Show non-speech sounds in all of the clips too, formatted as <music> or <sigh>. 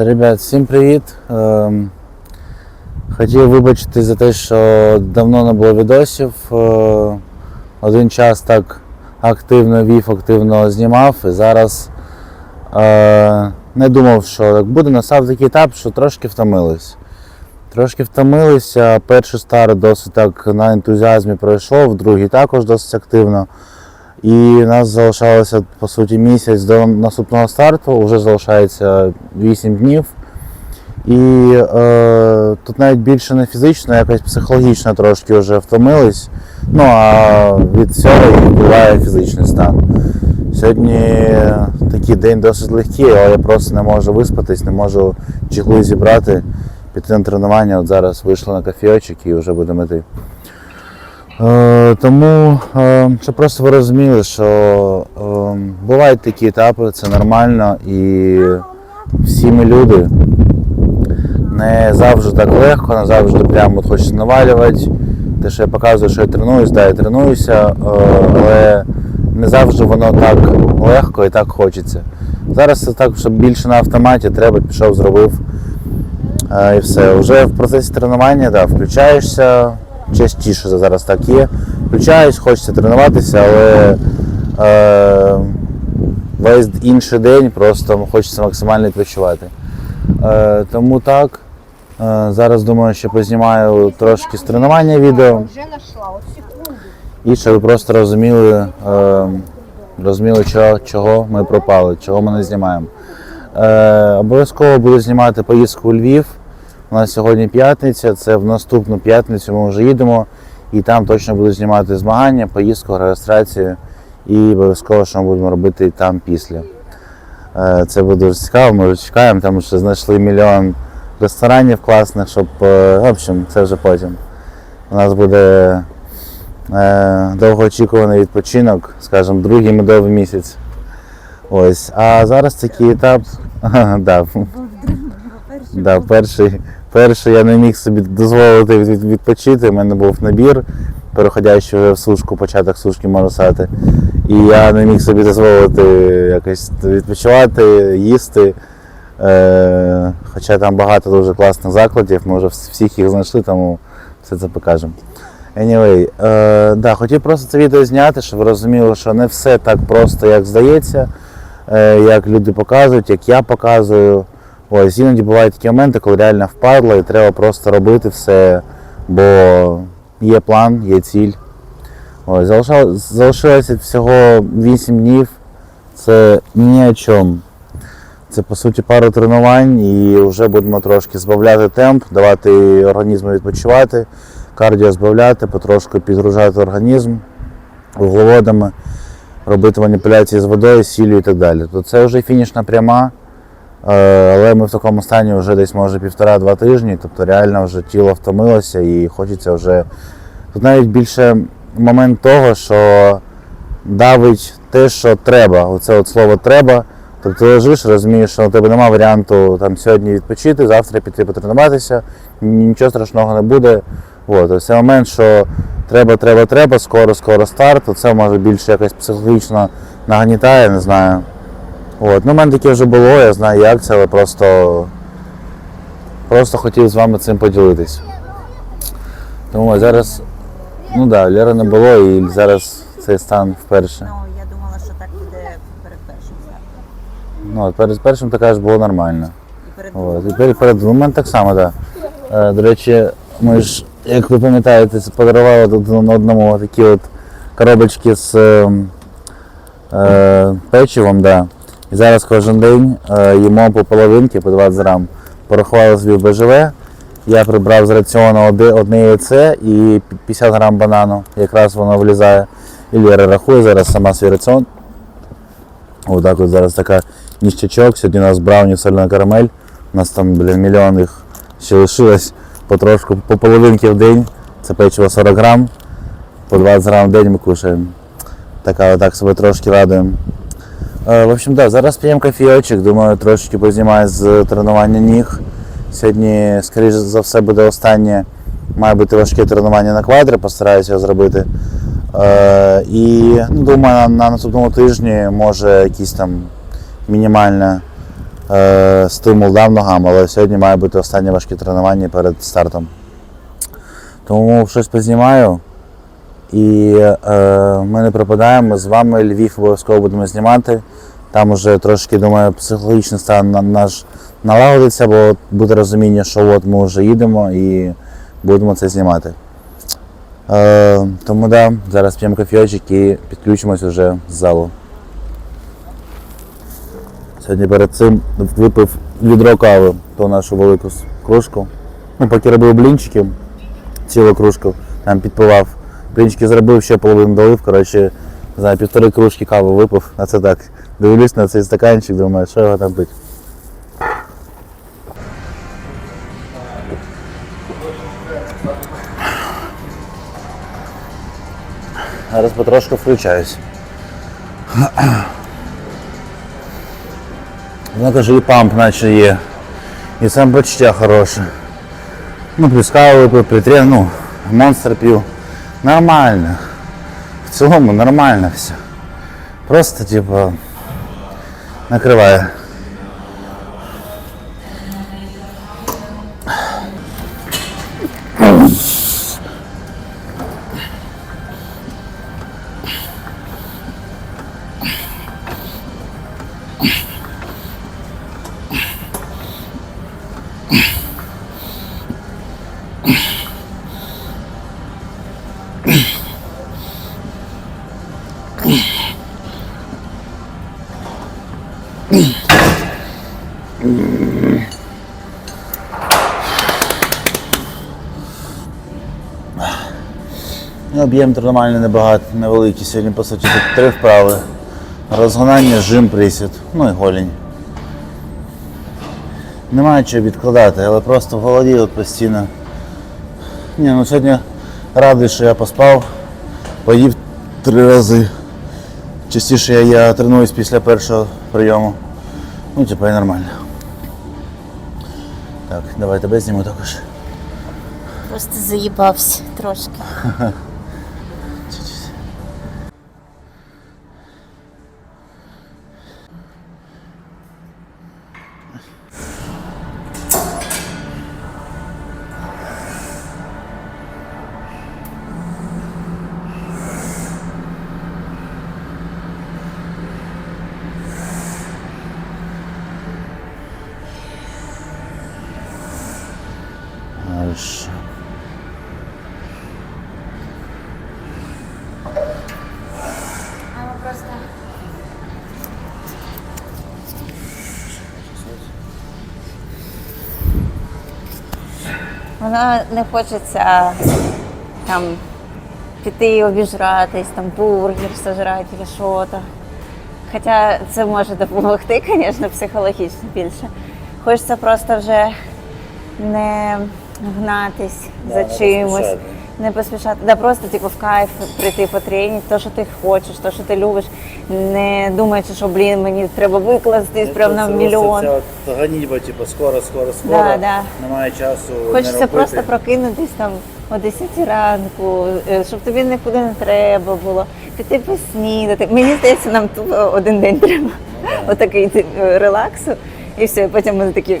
Е, ребят, всім привіт. Е, хотів вибачити за те, що давно не було відосів. Е, один час так активно вів, активно знімав і зараз е, не думав, що так буде. Настав такий етап, що трошки втомились. Трошки втомилися. Перший старт досить так на ентузіазмі пройшов, другий також досить активно. І нас залишалося по суті місяць до наступного старту, вже залишається 8 днів. І е, тут навіть більше не фізично, якось психологічно трошки вже втомились. Ну а від цього і буває фізичний стан. Сьогодні такий день досить легкий, але я просто не можу виспатись, не можу чехли зібрати, піти на тренування. От зараз вийшли на кофійочок і вже будемо йти. Е, тому, е, щоб просто ви розуміли, що е, бувають такі етапи, це нормально і всі ми люди. Не завжди так легко, не завжди прямо от хочеться навалювати. Те, що я показую, що я тренуюсь, да, я тренуюся, але не завжди воно так легко і так хочеться. Зараз це так, щоб більше на автоматі треба, пішов, зробив. І все. Вже в процесі тренування да, включаєшся, частіше зараз так є. Включаюсь, хочеться тренуватися, але е, весь інший день просто хочеться максимально відпочивати. Е, тому так. Е, зараз думаю, що познімаю трошки з тренування відео. І щоб ви просто розуміли, е, розуміли, чого, чого ми пропали, чого ми не знімаємо. Е, обов'язково буду знімати поїздку у Львів. У нас сьогодні п'ятниця, це в наступну п'ятницю ми вже їдемо. І там точно буду знімати змагання, поїздку, реєстрацію і обов'язково, що ми будемо робити там після. Е, це буде дуже цікаво, ми вже чекаємо, тому що знайшли мільйон ресторанів класних, щоб. е, В общем, це вже потім. У нас буде е, довгоочікуваний відпочинок, скажімо, другий медовий місяць. Ось. А зараз такий етап. <laughs> да, да, перший, перший я не міг собі дозволити від- відпочити. У мене був набір, переходячи вже в сушку, початок сушки можна сказати. І я не міг собі дозволити якось відпочивати, їсти. Е, хоча там багато дуже класних закладів, ми вже всіх їх знайшли, тому все це покажемо. Anyway, е, да, хотів просто це відео зняти, щоб ви розуміли, що не все так просто, як здається, е, як люди показують, як я показую. Ось іноді бувають такі моменти, коли реально впадло і треба просто робити все, бо є план, є ціль. Ось, залишилося всього 8 днів. Це ні о чому. Це по суті пару тренувань і вже будемо трошки збавляти темп, давати організму відпочивати, кардіо збавляти, потрошку підгружати організм вуглеводами, робити маніпуляції з водою, сіллю і так далі. То це вже фінішна пряма, але ми в такому стані вже десь може півтора-два тижні, тобто реально вже тіло втомилося і хочеться вже. Тут навіть більше момент того, що давить те, що треба. Оце от слово треба. Тобто ти лежиш, розумієш, що у тебе немає варіанту там сьогодні відпочити, завтра піти потренуватися, нічого страшного не буде. От, ось момент, що треба, треба, треба, скоро, скоро старт, це може більше якось психологічно нагнітає, не знаю. От. Ну, у мене таке вже було, я знаю як це, але просто, просто хотів з вами цим поділитись. Тому зараз, ну так, да, Лєри не було і зараз цей стан вперше. Ну, я думала, що так буде перед першим стартом. Ну, от перед першим така ж було нормально. І перед От, і перед, перед у мене так само, так. Да. Е, до речі, ми ж, як ви пам'ятаєте, подарували одному такі от коробочки з е, е, печивом, да. І зараз кожен день е, їмо по половинки, по 20 грам. Порахували собі БЖВ. Я прибрав з раціону одне яйце і 50 грам банану. Якраз воно влізає. І Лєра рахує зараз сама свій раціон. Отак от зараз така ніщачок. Сьогодні у нас брауні сольна карамель. У нас там, блін, мільйон їх ще лишилось потрошку по половинки в день. Це печиво 40 грам. По 20 грам в день ми кушаємо. Така отак себе трошки радуємо. Е, в общем, да, зараз п'ємо кофійочок, думаю, трошки познімаю з тренування ніг. Сьогодні, скоріш за все, буде останнє, має бути важке тренування на квадрі, постараюся зробити. Е, і ну, думаю, на, на наступному тижні може якісь там мінімальне е, стимул дав ногам, але сьогодні має бути останнє важке тренування перед стартом. Тому щось познімаю. І е, ми не пропадаємо. З вами Львів обов'язково будемо знімати. Там уже трошки, думаю, психологічний стан наш налагодиться, бо буде розуміння, що от ми вже їдемо і будемо це знімати. Е, тому да, зараз п'ємо кофійочок і підключимось вже з залу. Сьогодні перед цим випив відро кави, ту нашу велику кружку. Ну, поки робив блінчики, цілу кружку, там підпивав. Блінчики зробив, ще половину долив, коротше, не півтори кружки кави випив, а це так. Дивлюсь на цей стаканчик, думаю, що його там пити. Зараз потрошку включаюсь. Ну, каже, і памп наче є. І сам почуття хороше. Ну, плюс каву випив, притрен, ну, монстр п'ю. Нормально. В цілому нормально все. Просто, типу, накриває. Об'єм нормально небагато, невеликий. Сьогодні, по суті, тут три вправи. Розгонання, жим, присід, ну і голінь. Немає чого відкладати, але просто в голові от постійно. Ні, ну сьогодні радий, що я поспав, поїв три рази. Частіше я, я тренуюсь після першого прийому. Ну, типу, і нормально. Так, давай тебе зніму також. Просто заїбався трошки. <laughs> Дальше. Вона не хочеться там піти обіжратись, там бургер сожрати чи що то. Хоча це може допомогти, <laughs> звісно, психологічно більше. Хочеться просто вже не гнатись Да, за чимось, не поспішати. Да просто типу в кайф прийти по то, що ти хочеш, то, що ти любиш, не думаючи, що блін, мені треба викластись прямо на мільйон. Ця ганіба, типу, скоро, скоро, скоро. Да, да. Немає часу. Хочеться не просто прокинутись там о 10 ранку, е, щоб тобі нікуди не треба було, піти поснідати. Мені здається, нам тупо один день треба. Отакий е, релаксу. І все, потім ми такі <laughs>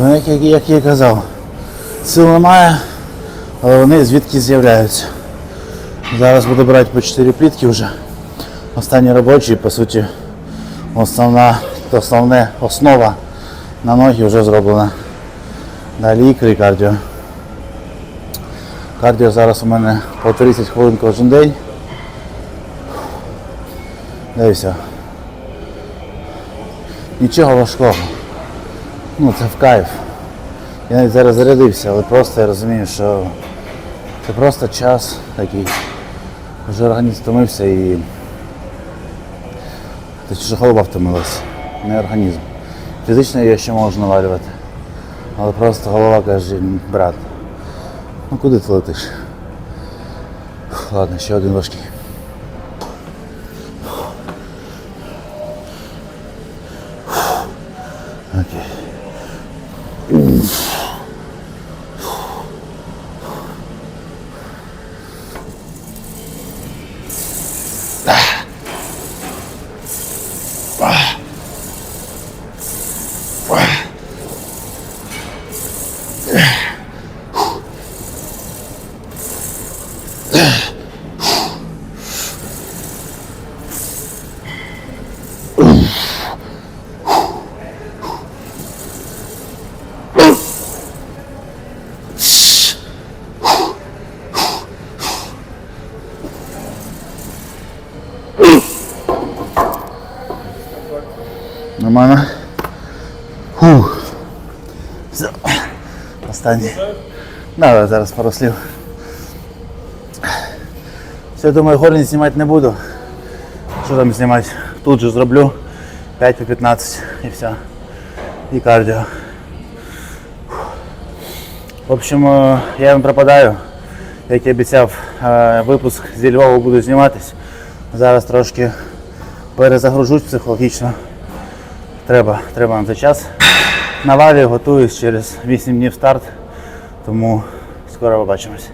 як, як я казав, сил немає, але вони звідки з'являються. Зараз буду брати по 4 плітки вже. Останні робочі, по суті, основна, основне, основа на ноги вже зроблена. Далі ікри кардіо. Кардіо зараз у мене по 30 хвилин кожен день. Да і все. Нічого важкого. Ну це в кайф. Я навіть зараз зарядився, але просто я розумію, що це просто час такий. Вже організм втомився і. Точніше голова втомилась, не організм. Фізично я ще можу навалювати. Але просто голова каже, брат, ну куди ти летиш? Ладно, ще один важкий. Нормально? Фух. Все. Останній. Да, зараз пару слів. Все, думаю, горні знімати не буду. Що там знімати? Тут же зроблю 5 по 15 і все. І кардіо. В общем, е, я вам пропадаю. Як і обіцяв, е, випуск зі Львова буду зніматись. Зараз трошки перезагружусь психологічно. Треба, треба на цей час. На валі готуюсь через 8 днів старт, тому скоро побачимось.